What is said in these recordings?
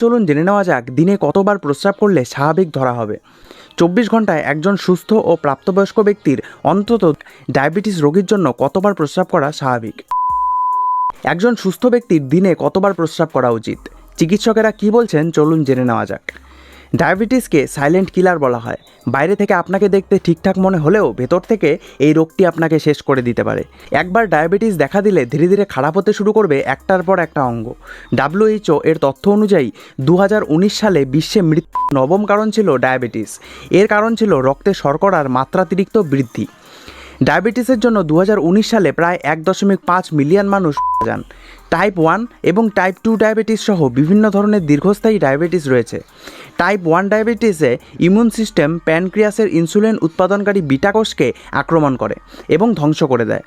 চলুন জেনে নেওয়া যাক, দিনে কতবার প্রস্রাব করলে স্বাভাবিক ধরা হবে। চব্বিশ ঘন্টায় একজন সুস্থ ও প্রাপ্তবয়স্ক ব্যক্তির অন্তত ডায়াবেটিস রোগীর জন্য কতবার প্রস্রাব করা স্বাভাবিক? একজন সুস্থ ব্যক্তির দিনে কতবার প্রস্রাব করা উচিত? চিকিৎসকেরা কি বলছেন? চলুন জেনে নেওয়া যাক। ডায়াবেটিসকে সাইলেন্ট কিলার বলা হয়। বাইরে থেকে আপনাকে দেখতে ঠিকঠাক মনে হলেও ভেতর থেকে এই রোগটি আপনাকে শেষ করে দিতে পারে। একবার ডায়াবেটিস দেখা দিলে ধীরে ধীরে খারাপ হতে শুরু করবে একটার পর একটা অঙ্গ। ডাব্লিউএইচও এর তথ্য অনুযায়ী দু হাজার উনিশ সালে বিশ্বে মৃত্যু নবম কারণ ছিল ডায়াবেটিস। এর কারণ ছিল রক্তে শর্করার মাত্রাতিরিক্ত বৃদ্ধি। ডায়াবেটিসের জন্য দু হাজার উনিশ সালে প্রায় এক দশমিক পাঁচ মিলিয়ন মানুষ যান। টাইপ ওয়ান এবং টাইপ টু ডায়াবেটিস সহ বিভিন্ন ধরনের দীর্ঘস্থায়ী ডায়াবেটিস রয়েছে। টাইপ ওয়ান ডায়াবেটিসে ইমিউন সিস্টেম প্যানক্রিয়াসের ইনসুলিন উৎপাদনকারী বিটা কোষকে আক্রমণ করে এবং ধ্বংস করে দেয়।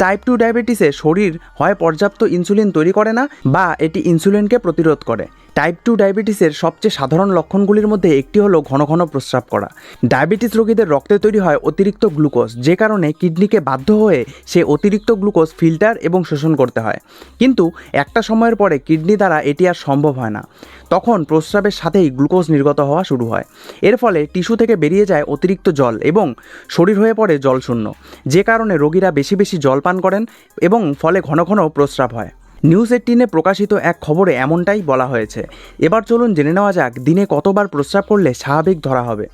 টাইপ টু ডায়াবেটিসে শরীর হয় পর্যাপ্ত ইনসুলিন তৈরি করে না বা এটি ইনসুলিনকে প্রতিরোধ করে। টাইপ টু ডায়াবেটিসের সবচেয়ে সাধারণ লক্ষণগুলির মধ্যে একটি হলো ঘন ঘন প্রস্রাব করা। ডায়াবেটিস রোগীদের রক্তে তৈরি হয় অতিরিক্ত গ্লুকোজ যে কারণে কিডনিকে বাধ্য হয়ে সে অতিরিক্ত গ্লুকোজ ফিল্টার এবং শোষণ করতে হয়। কিন্তু একটা সময়ের পরে কিডনি দ্বারা এটি আর সম্ভব হয় না। তখন প্রস্রাবের সাথেই গ্লুকোজ নির্গত হওয়া শুরু হয়। এর ফলে টিস্যু থেকে বেরিয়ে যায় অতিরিক্ত জল এবং শরীর হয়ে পড়ে জলশূন্য, যে কারণে রোগীরা বেশি বেশি জল পান করেন এবং ফলে ঘন ঘন প্রস্রাব হয়। নিউজ এইটিনে প্রকাশিত এক খবরে এমনটাই বলা হয়েছে। এবার চলুন জেনে নেওয়া যাক, দিনে কতবার প্রস্রাব করলে স্বাভাবিক ধরা হবে।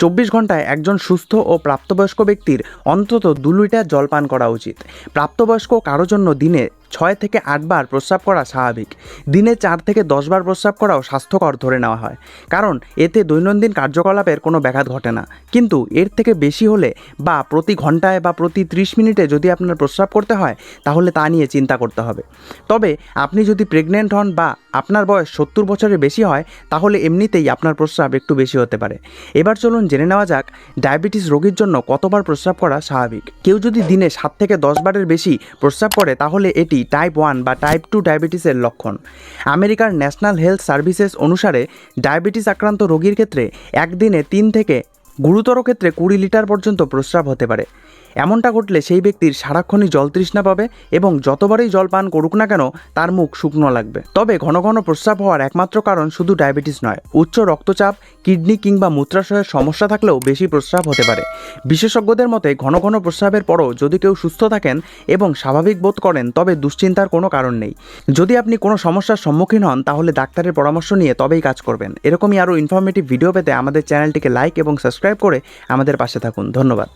চব্বিশ ঘন্টায় একজন সুস্থ ও প্রাপ্তবয়স্ক ব্যক্তির অন্তত দু লিটার জল পান করা উচিত। প্রাপ্তবয়স্ক কারও জন্য দিনে ছয় থেকে আটবার প্রস্রাব করা স্বাভাবিক। দিনে চার থেকে দশবার প্রস্রাব করাও স্বাস্থ্যকর ধরে নেওয়া হয়। কারণ, এতে দৈনন্দিন কার্যকলাপের কোনো ব্যাঘাত ঘটে না। কিন্তু এর থেকে বেশি হলে বা প্রতি ঘন্টায় বা প্রতি ত্রিশ মিনিটে যদি আপনার প্রস্রাব করতে হয়, তাহলে তা নিয়ে চিন্তা করতে হবে। তবে আপনি যদি প্রেগনেন্ট হন বা আপনার বয়স সত্তর বছরের বেশি হয়, তাহলে এমনিতেই আপনার প্রস্রাব একটু বেশি হতে পারে। এবার চলুন জেনে নেওয়া যাক, ডায়াবেটিস রোগীর জন্য কতবার প্রস্রাব করা স্বাভাবিক? কেউ যদি দিনে সাত থেকে দশ বারের বেশি প্রস্রাব করে, তাহলে এটি টাইপ ওয়ান বা টাইপ টু ডায়াবেটিসের লক্ষণ। আমেরিকার ন্যাশনাল হেলথ সার্ভিসেস অনুসারে ডায়াবেটিস আক্রান্ত রোগীর ক্ষেত্রে একদিনে তিন থেকে গুরুতর ক্ষেত্রে কুড়ি লিটার পর্যন্ত প্রস্রাব হতে পারে। এমনটা ঘটলে সেই ব্যক্তির সারাক্ষণই জল তৃষ্ণা পাবে এবং যতবারই জল পান করুক না কেন, তার মুখ শুকনো লাগবে। তবে ঘন ঘন প্রস্রাব হওয়ার একমাত্র কারণ শুধু ডায়াবেটিস নয়, উচ্চ রক্তচাপ, কিডনি কিংবা মূত্রাশয়ের সমস্যা থাকলেও বেশি প্রস্রাব হতে পারে। বিশেষজ্ঞদের মতে, ঘন ঘন প্রস্রাবের পরও যদি কেউ সুস্থ থাকেন এবং স্বাভাবিক বোধ করেন, তবে দুশ্চিন্তার কোনো কারণ নেই। যদি আপনি কোনো সমস্যার সম্মুখীন হন, তাহলে ডাক্তারের পরামর্শ নিয়ে তবেই কাজ করবেন। এরকমই আরও ইনফরমেটিভ ভিডিও পেতে আমাদের চ্যানেলটিকে লাইক এবং সাবস্ক্রাইব করে আমাদের পাশে থাকুন। ধন্যবাদ।